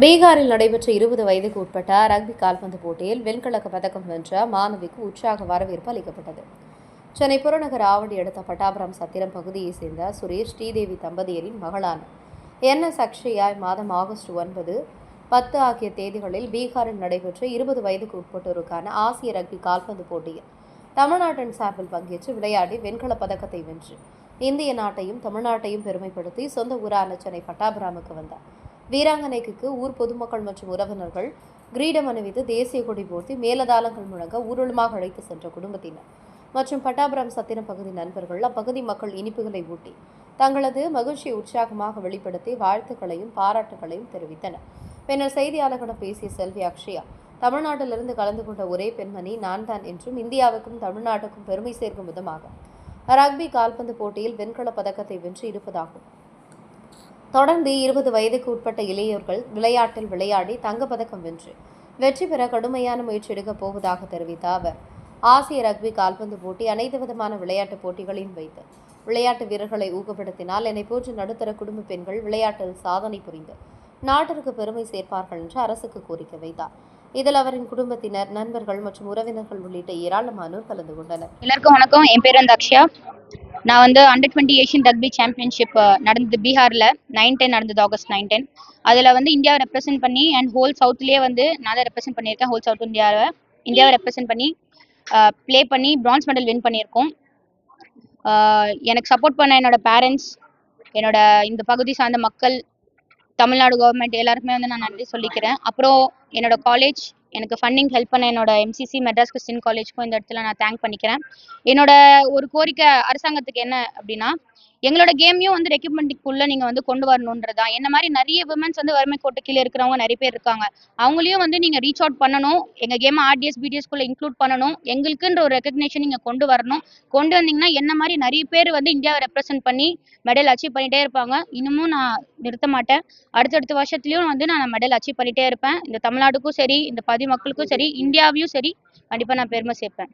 பீகாரில் நடைபெற்ற இருபது வயதுக்கு உட்பட்ட ரக்பி கால்பந்து போட்டியில் வெண்கலக்க பதக்கம் வென்ற மாணவிக்கு உற்சாக வரவேற்பு அளிக்கப்பட்டது. சென்னை புறநகர் ஆவடி அடுத்த பட்டாபுரம் சத்திரம் பகுதியைச் சேர்ந்த சுரேஷ் ஸ்ரீதேவி தம்பதியரின் மகளான என் எஸ் அக்ஷயா இம்மாதம் ஆகஸ்ட் ஒன்பது பத்து ஆகிய தேதிகளில் பீகாரில் நடைபெற்ற இருபது வயதுக்கு உட்பட்டோருக்கான ஆசிய ரக்பி கால்பந்து போட்டியில் தமிழ்நாட்டின் சார்பில் பங்கேற்று விளையாடி வெண்கலப் பதக்கத்தை வென்று இந்திய நாட்டையும் தமிழ்நாட்டையும் பெருமைப்படுத்தி சொந்த ஊரான சென்னை பட்டாபுராமுக்கு வந்தார். வீராங்கனைக்கு ஊர் பொதுமக்கள் மற்றும் உறவினர்கள் கிரீடம் அணிவித்து தேசிய கொடி போர்த்தி மேலதாளங்கள் முழங்க ஊர்வலமாக அழைத்து சென்ற குடும்பத்தினர். மற்றும் பட்டாபுரம் சத்திரம் பகுதி நண்பர்கள் அப்பகுதி மக்கள் இனிப்புகளை ஊட்டி தங்களது மகிழ்ச்சியை உற்சாகமாக வெளிப்படுத்தி வாழ்த்துக்களையும் பாராட்டுகளையும் தெரிவித்தனர். பின்னர் செய்தியாளர்களிடம் பேசிய செல்வி அக்ஷயா தமிழ்நாட்டிலிருந்து கலந்து கொண்ட ஒரே பெண்மணி நான் தான் என்றும் இந்தியாவுக்கும் தமிழ்நாட்டுக்கும் பெருமை சேர்க்கும் விதமாக ரக்பி கால்பந்து போட்டியில் வெண்கலப் பதக்கத்தை வென்று இருப்பதாகும் தொடர்ந்து இருபது வயதுக்கு உட்பட்ட இளையோர்கள் விளையாட்டில் விளையாடி தங்கப்பதக்கம் வென்று வெற்றி பெற கடுமையான முயற்சி எடுக்கப் போவதாக தெரிவித்த அவர். ஆசிய ரக்பி கால்பந்து போட்டி அனைத்து விதமான விளையாட்டுப் போட்டிகளையும் வைத்து விளையாட்டு வீரர்களை ஊக்கப்படுத்தினால் என்னை போன்று நடுத்தர குடும்ப பெண்கள் விளையாட்டில் சாதனை புரிந்து நாட்டிற்கு பெருமை சேர்ப்பார்கள் என்று அரசுக்கு கோரிக்கை வைத்தார். இதில் அவரின் குடும்பத்தினர் நண்பர்கள் மற்றும் உறவினர்கள் உள்ளிட்ட ஏராளமானோர் கலந்து கொண்டனர். எல்லாருக்கும் வணக்கம். என் பேர் வந்து அக்ஷயா. நான் வந்து under twenty Asian rugby championship நடந்தது பீகாரில். நைன் டென் நடந்தது ஆகஸ்ட் நைன் டென் அதில் வந்து இந்தியாவை ரெப்ரசென்ட் பண்ணி அண்ட் ஹோல் சவுத்லேயே வந்து நான் தான் ரெப்ரசென்ட் பண்ணியிருக்கேன் ஹோல் சவுத் இந்தியாவை. இந்தியாவை ரெப்ரசென்ட் பண்ணி ப்ளே பண்ணி பிரான்ஸ் மெடல் வின் பண்ணியிருக்கோம். எனக்கு சப்போர்ட் பண்ண என்னோட பேரண்ட்ஸ் என்னோட இந்த பகுதி சார்ந்த மக்கள் தமிழ்நாடு கவர்மெண்ட் எல்லாருக்குமே வந்து நான் நன்றி சொல்லிக்கிறேன். அப்புறம் என்னோட காலேஜ் எனக்கு ஃபண்டிங் ஹெல்ப் பண்ண என்னோட எம்சிசி மெட்ராஸ் கிறிஸ்டின் காலேஜ்க்கும் இந்த இடத்துல நான் தேங்க் பண்ணிக்கிறேன். என்னோட ஒரு கோரிக்கை அரசாங்கத்துக்கு என்ன அப்படின்னா எங்களோட கேமையும் வந்து ரெக்யூப்மெண்ட்டுக்குள்ள நீங்க வந்து கொண்டு வரணுன்றதா. என்ன மாதிரி நிறைய விமன்ஸ் வந்து வறுமை கோட்டு கீழே இருக்கிறவங்க நிறைய பேர் இருக்காங்க. அவங்களையும் வந்து நீங்க ரீச் அவுட் பண்ணணும். எங்க கேம் ஆர்டிஎஸ் பிடிஎஸ்குள்ள இன்க்ளூட் பண்ணணும். எங்களுக்குன்ற ஒரு ரெகக்னேஷன் நீங்க கொண்டு வரணும். கொண்டு வந்தீங்கன்னா என்ன மாதிரி நிறைய பேர் வந்து இந்தியாவை ரெப்ரசென்ட் பண்ணி மெடல் அச்சீவ் பண்ணிட்டே இருப்பாங்க. இன்னமும் நான் நிறுத்த மாட்டேன். அடுத்தடுத்த வருஷத்துலயும் வந்து நான் மெடல் அச்சீவ் பண்ணிட்டே இருப்பேன். இந்த தமிழ்நாடுக்கும் சரி இந்த பதி மக்களுக்கும் சரி இந்தியாவையும் சரி கண்டிப்பா நான் பெருமை சேர்ப்பேன்.